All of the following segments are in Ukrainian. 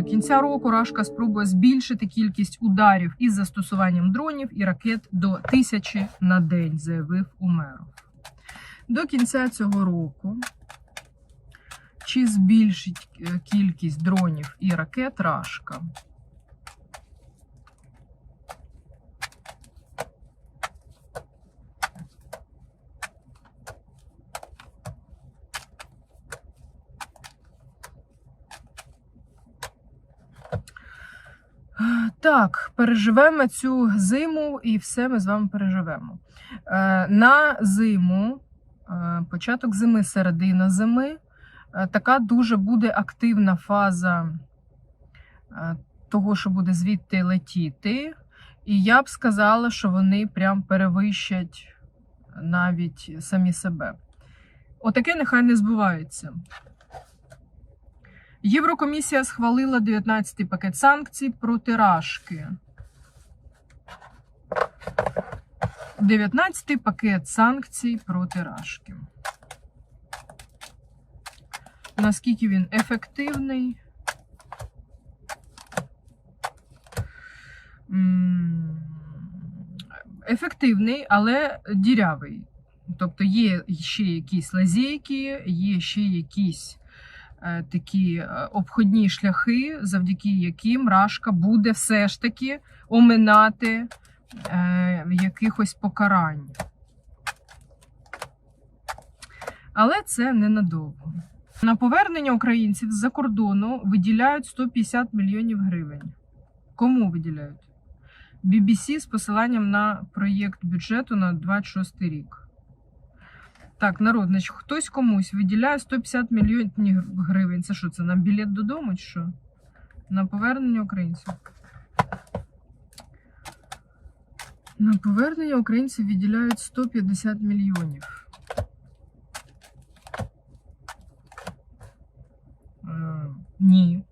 До кінця року Рашка спробує збільшити кількість ударів із застосуванням дронів і ракет до тисячі на день, заявив Умеров. До кінця цього року чи збільшить е, кількість дронів і ракет Рашка? Так, переживемо цю зиму і все ми з вами переживемо. Е, На зиму, е, початок зими, середина зими, е, така дуже буде активна фаза того, що буде звідти летіти. І я б сказала, що вони прям перевищать навіть самі себе. Отаке нехай не збувається. Єврокомісія схвалила 19-й пакет санкцій проти Рашки. 19-й пакет санкцій проти Рашки. Наскільки він ефективний? Ефективний, але дірявий. Тобто є ще якісь лазейки, є ще якісь такі е, обходні шляхи, завдяки яким Рашка буде все ж таки оминати е, якихось покарань. Але це ненадовго. На повернення українців з-за кордону виділяють 150 мільйонів гривень. Кому виділяють? BBC з посиланням на проєкт бюджету на 26 рік. Так, народ, значить, хтось комусь виділяє 150 мільйонів гривень. Це що, це на білет додому чи що? На повернення українців. На повернення українців виділяють 150 мільйонів. Е, ні.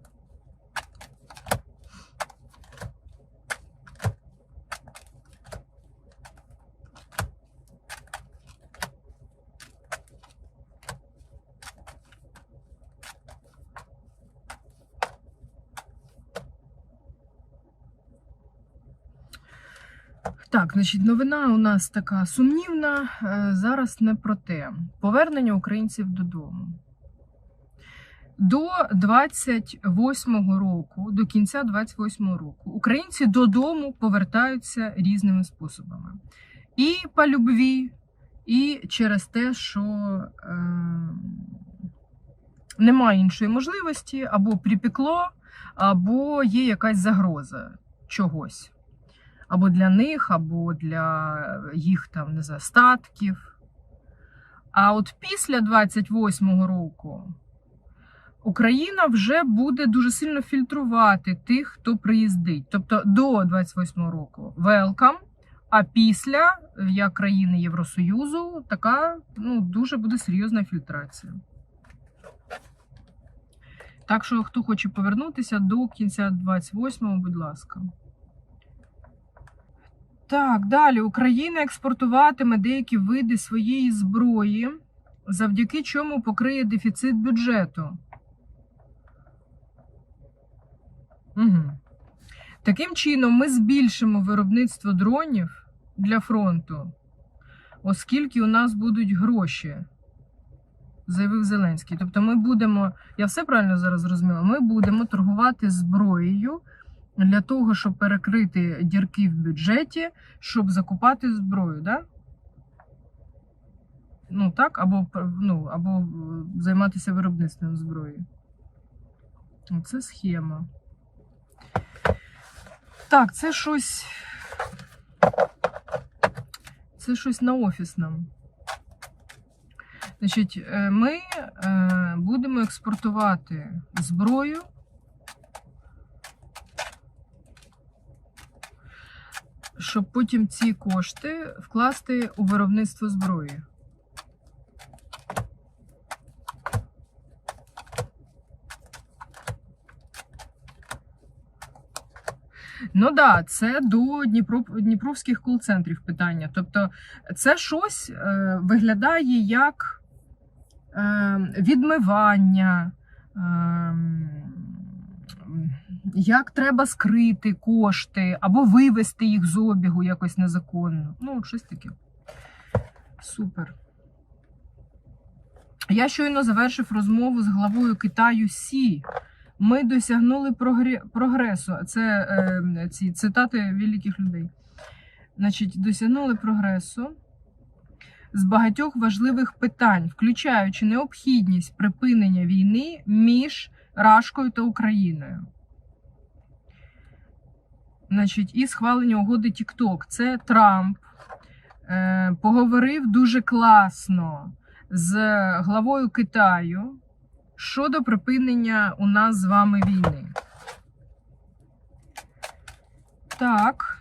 Так, значить, новина у нас така сумнівна. Е, Зараз не про те. Повернення українців додому. До 28-го року, до кінця 28-го року, українці додому повертаються різними способами. І по любві, і через те, що е, немає іншої можливості, або припекло, або є якась загроза чогось або для них, або для їх там не знаю, статків. А от після 28-го року Україна вже буде дуже сильно фільтрувати тих, хто приїздить. Тобто до 28-го року welcome, а після, як країни Євросоюзу, така ну, дуже буде серйозна фільтрація. Так що, хто хоче повернутися до кінця 28-го, будь ласка. Так, далі Україна експортуватиме деякі види своєї зброї, завдяки чому покриє дефіцит бюджету. Угу. Таким чином, ми збільшимо виробництво дронів для фронту, оскільки у нас будуть гроші, заявив Зеленський. Тобто, ми будемо, я все правильно зараз зрозуміла, ми будемо торгувати зброєю для того, щоб перекрити дірки в бюджеті, щоб закупати зброю, да? Ну так, або ну, або е, займатися виробництвом зброї. Оце схема. Так, це щось. Це щось на офісному. Значить, е, ми е, будемо експортувати зброю. Щоб потім ці кошти вкласти у виробництво зброї. Ну да, це до Дніпро, Дніпровських кол-центрів питання. Тобто, це щось е, виглядає як е, відмивання. Е, як треба скрити кошти або вивести їх з обігу якось незаконно. Ну, щось таке. Супер. Я щойно завершив розмову з главою Китаю Сі. Ми досягнули прогре- прогресу. Це е, ці цитати великих людей. Значить, досягнули прогресу з багатьох важливих питань, включаючи необхідність припинення війни між Рашкою та Україною. Значить, і схвалення угоди TikTok. Це Трамп е, поговорив дуже класно з главою Китаю щодо припинення у нас з вами війни. Так.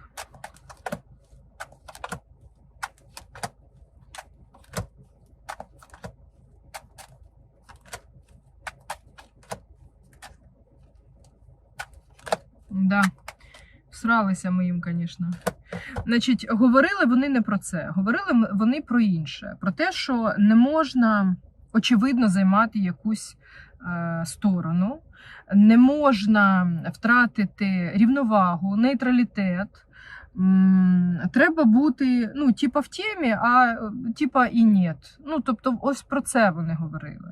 Да. Всралися ми їм, звісно. Значить, говорили вони не про це. Говорили вони про інше. Про те, що не можна очевидно займати якусь е, сторону, не можна втратити рівновагу, нейтралітет. Треба бути, ну, типа в темі, а типа і ні. Ну, тобто, ось про це вони говорили.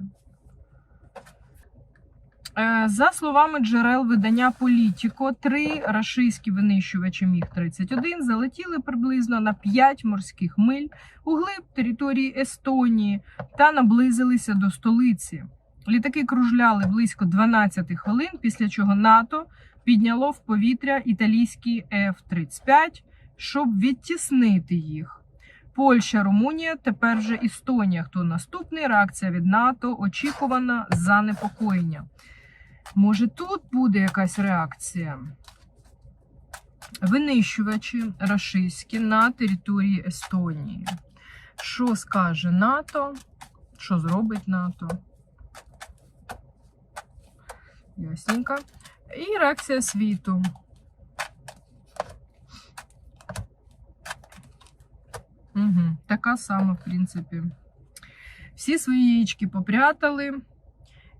Е, За словами джерел видання Політіко, три рашистські винищувачі Міг-31 залетіли приблизно на 5 морських миль у глиб території Естонії та наблизилися до столиці. Літаки кружляли близько 12 хвилин, після чого НАТО підняло в повітря італійські F-35, щоб відтіснити їх. Польща, Румунія, тепер вже Естонія. Хто наступний? Реакція від НАТО очікувана занепокоєння. Може, тут буде якась реакція? Винищувачі рашистські на території Естонії. Що скаже НАТО? Що зробить НАТО? Ясненько. І реакція світу. Угу. Така сама, в принципі. Всі свої яєчки попрятали.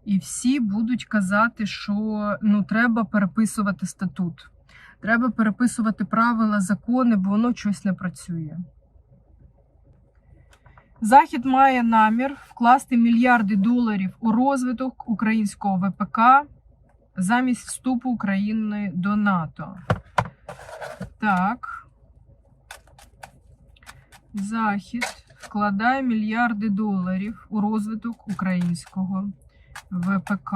І всі будуть казати, що ну, треба переписувати статут, треба переписувати правила, закони, бо воно щось не працює. Захід має намір вкласти мільярди доларів у розвиток українського ВПК замість вступу України до НАТО. Так. Захід вкладає мільярди доларів у розвиток українського ВПК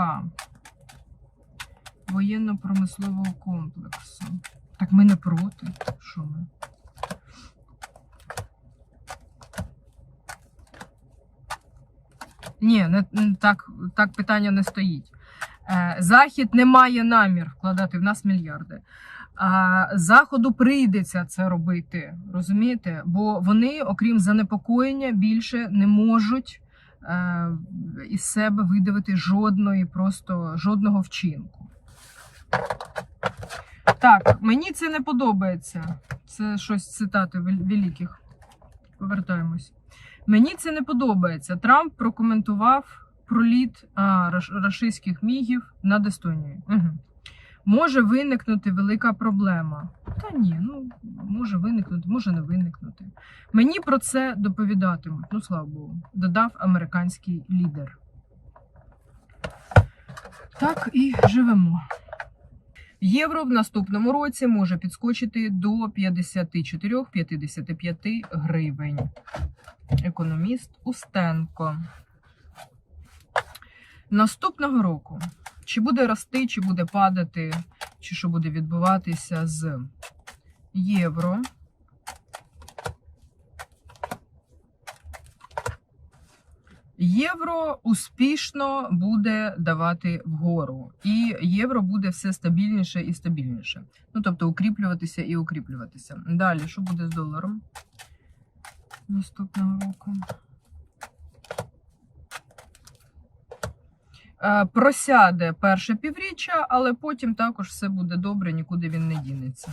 воєнно-промислового комплексу. Так ми не проти. Що ми? Ні, не, так, так питання не стоїть. Е, Захід не має намір вкладати в нас мільярди. А Заходу прийдеться це робити, розумієте? Бо вони, окрім занепокоєння, більше не можуть із себе видавити жодної, просто жодного вчинку. Так, мені це не подобається. Це щось цитати великих. Повертаємось. Мені це не подобається. Трамп прокоментував проліт рашистських мігів над Естонією. Угу. Може виникнути велика проблема. Та ні, ну може виникнути, може не виникнути. Мені про це доповідатимуть. Ну, слава Богу, додав американський лідер. Так і живемо. Євро в наступному році може підскочити до 54-55 гривень. Економіст Устенко. Наступного року. Чи буде рости, чи буде падати, чи що буде відбуватися з євро. Євро успішно буде давати вгору, і євро буде все стабільніше і стабільніше. Ну тобто укріплюватися і укріплюватися. Далі, що буде з доларом наступного року? Просяде перше півріччя, але потім також все буде добре, нікуди він не дінеться.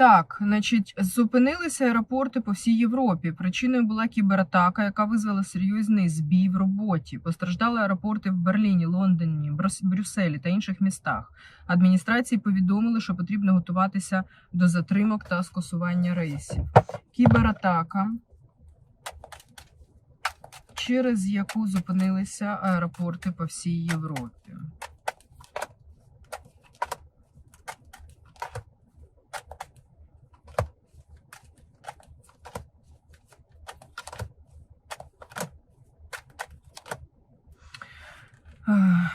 Так, значить, зупинилися аеропорти по всій Європі. Причиною була кібератака, яка визвала серйозний збій в роботі. Постраждали аеропорти в Берліні, Лондоні, Брюсселі та інших містах. Адміністрації повідомили, що потрібно готуватися до затримок та скасування рейсів. Кібератака, через яку зупинилися аеропорти по всій Європі.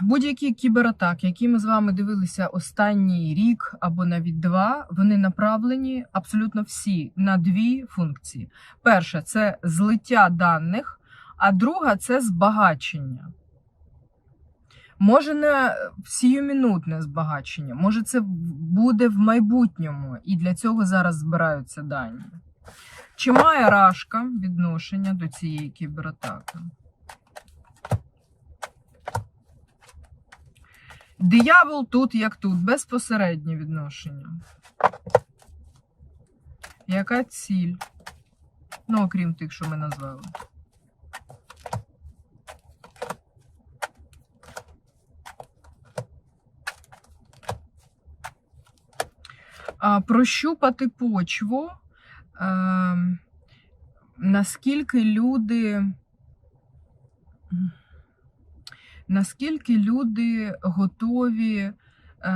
Будь-які кібератаки, які ми з вами дивилися останній рік або навіть два, вони направлені абсолютно всі на дві функції. Перша це злиття даних, а друга це збагачення. Може, не сіюмінутне збагачення, може, це буде в майбутньому, і для цього зараз збираються дані. Чи має Рашка відношення до цієї кібератаки? Диявол тут, як тут, безпосереднє відношення. Яка ціль? Ну, окрім тих, що ми назвали. Прощупати почву, е, наскільки люди. Наскільки люди готові е,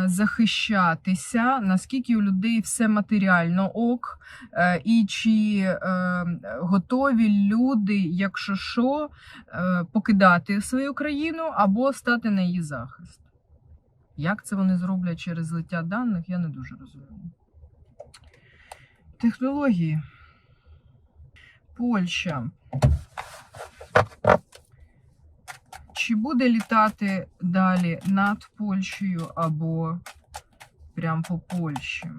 захищатися, наскільки у людей все матеріально ок, е, і чи готові люди, якщо що, покидати свою країну або стати на її захист. Як це вони зроблять через злиття даних, я не дуже розумію. Технології. Польща. Чи буде літати далі над Польщею або прямо по Польщі?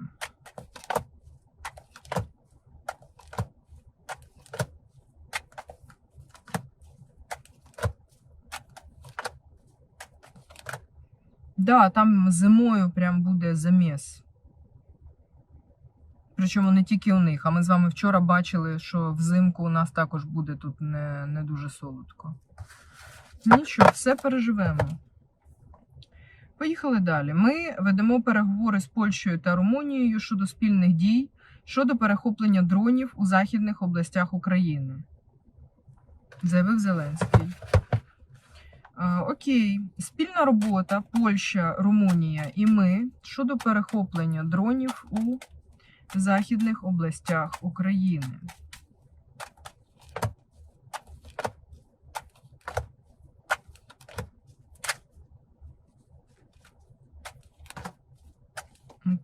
Да, там зимою прям буде заміс. Причому не тільки у них, а ми з вами вчора бачили, що взимку у нас також буде тут не, не дуже солодко. Нічого, все переживемо. Поїхали далі. Ми ведемо переговори з Польщею та Румунією щодо спільних дій щодо перехоплення дронів у західних областях України. Заявив Зеленський. Окей, спільна робота Польща, Румунія і ми щодо перехоплення дронів у західних областях України.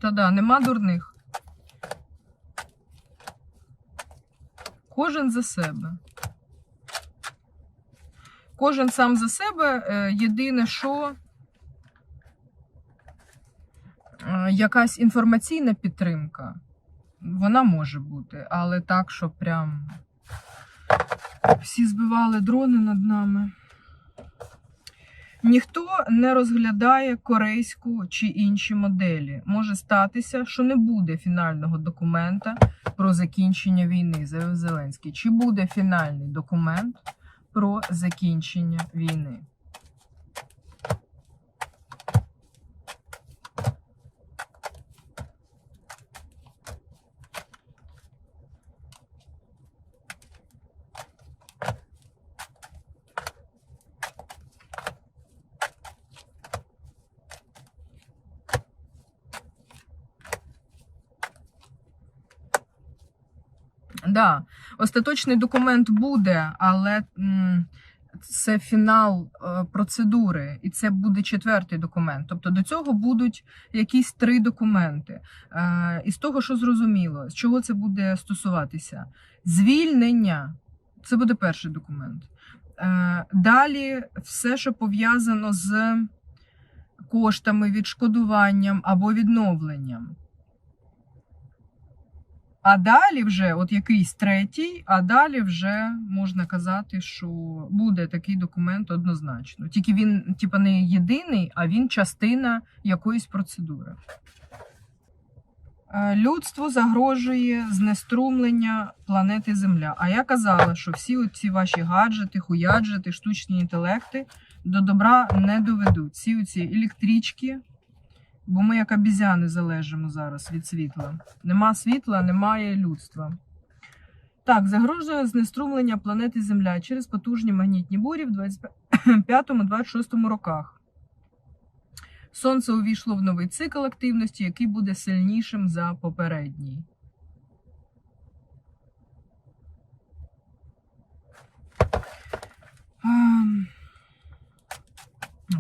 Та да, нема дурних. Кожен за себе. Кожен сам за себе. Е, Єдине, що е, якась інформаційна підтримка, вона може бути, але так, що прям всі збивали дрони над нами. Ніхто не розглядає корейську чи інші моделі. Може статися, що не буде фінального документа про закінчення війни, заявив Зеленський. Чи буде фінальний документ про закінчення війни? Да, остаточний документ буде, але це фінал е, процедури, і це буде четвертий документ. Тобто до цього будуть якісь три документи. Е, і з того, що зрозуміло, з чого це буде стосуватися? Звільнення це буде перший документ. Е, далі все, що пов'язано з коштами, відшкодуванням або відновленням. А далі вже, от якийсь третій, а далі вже можна казати, що буде такий документ однозначно. Тільки він, типа, не єдиний, а він частина якоїсь процедури. Е, Людству загрожує знеструмлення планети Земля. А я казала, що всі ці ваші гаджети, хуяджети, штучні інтелекти до добра не доведуть. Всі ці електрички, бо ми як обізяни залежимо зараз від світла. Нема світла, немає людства. Так, загрожує знеструмлення планети Земля через потужні магнітні бурі в 25-26 роках. Сонце увійшло в новий цикл активності, який буде сильнішим за попередній. Ем,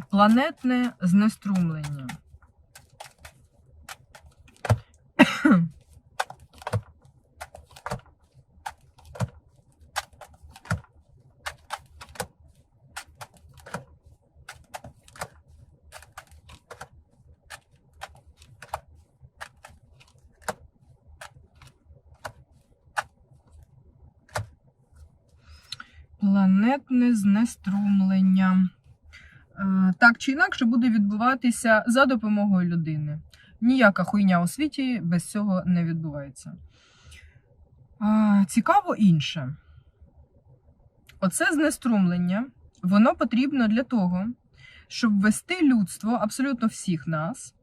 Планетне знеструмлення. Планетне знеструмлення. Е, Так чи інакше буде відбуватися за допомогою людини. Ніяка хуйня у світі без цього не відбувається. Е, Цікаво інше. Оце знеструмлення, воно потрібно для того, щоб ввести людство, абсолютно всіх нас,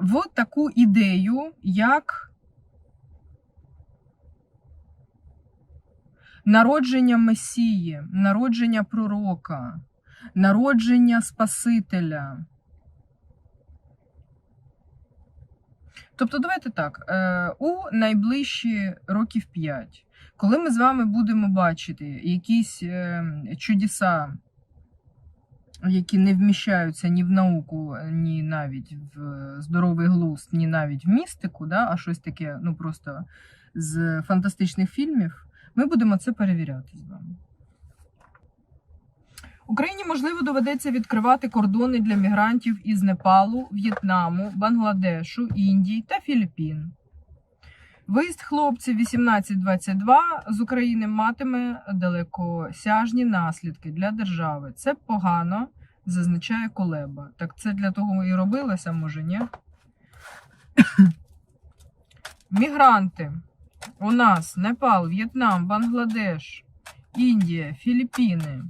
в таку ідею, як народження Месії, народження пророка, народження Спасителя. Тобто, давайте так, е, у найближчі років 5, коли ми з вами будемо бачити якісь е, чудеса, які не вміщаються ні в науку, ні навіть в здоровий глузд, ні навіть в містику, да, а щось таке, ну просто з фантастичних фільмів, ми будемо це перевіряти з вами. Україні, можливо, доведеться відкривати кордони для мігрантів із Непалу, В'єтнаму, Бангладешу, Індії та Філіппін. Виїзд хлопців 18-22 з України матиме далекосяжні наслідки для держави. Це погано, зазначає Колеба. Так це для того і робилося, може, ні? Мігранти. У нас Непал, В'єтнам, Бангладеш, Індія, Філіппіни.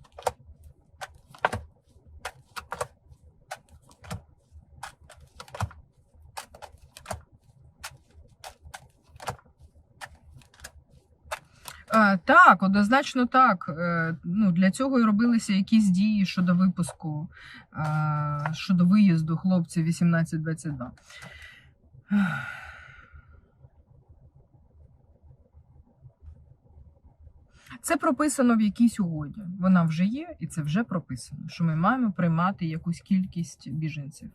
Так, однозначно так. Е, Ну, для цього і робилися якісь дії щодо випуску, е, щодо виїзду хлопців 18-22. Це прописано в якійсь угоді. Вона вже є, і це вже прописано, що ми маємо приймати якусь кількість біженців.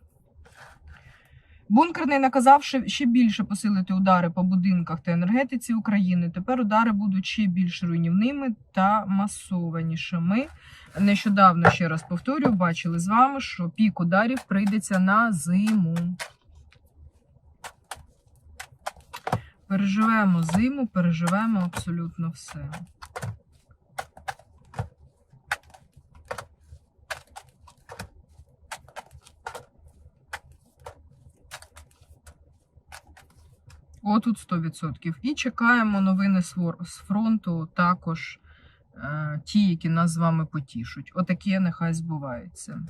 Бункерний наказав ще- більше посилити удари по будинках та енергетиці України. Тепер удари будуть ще більш руйнівними та масованішими. Нещодавно, ще раз повторюю, бачили з вами, що пік ударів прийдеться на зиму. Переживемо зиму, переживемо абсолютно все. Отут 100%. І чекаємо новини з фронту також е, ті, які нас з вами потішуть. Отаке нехай збуваються.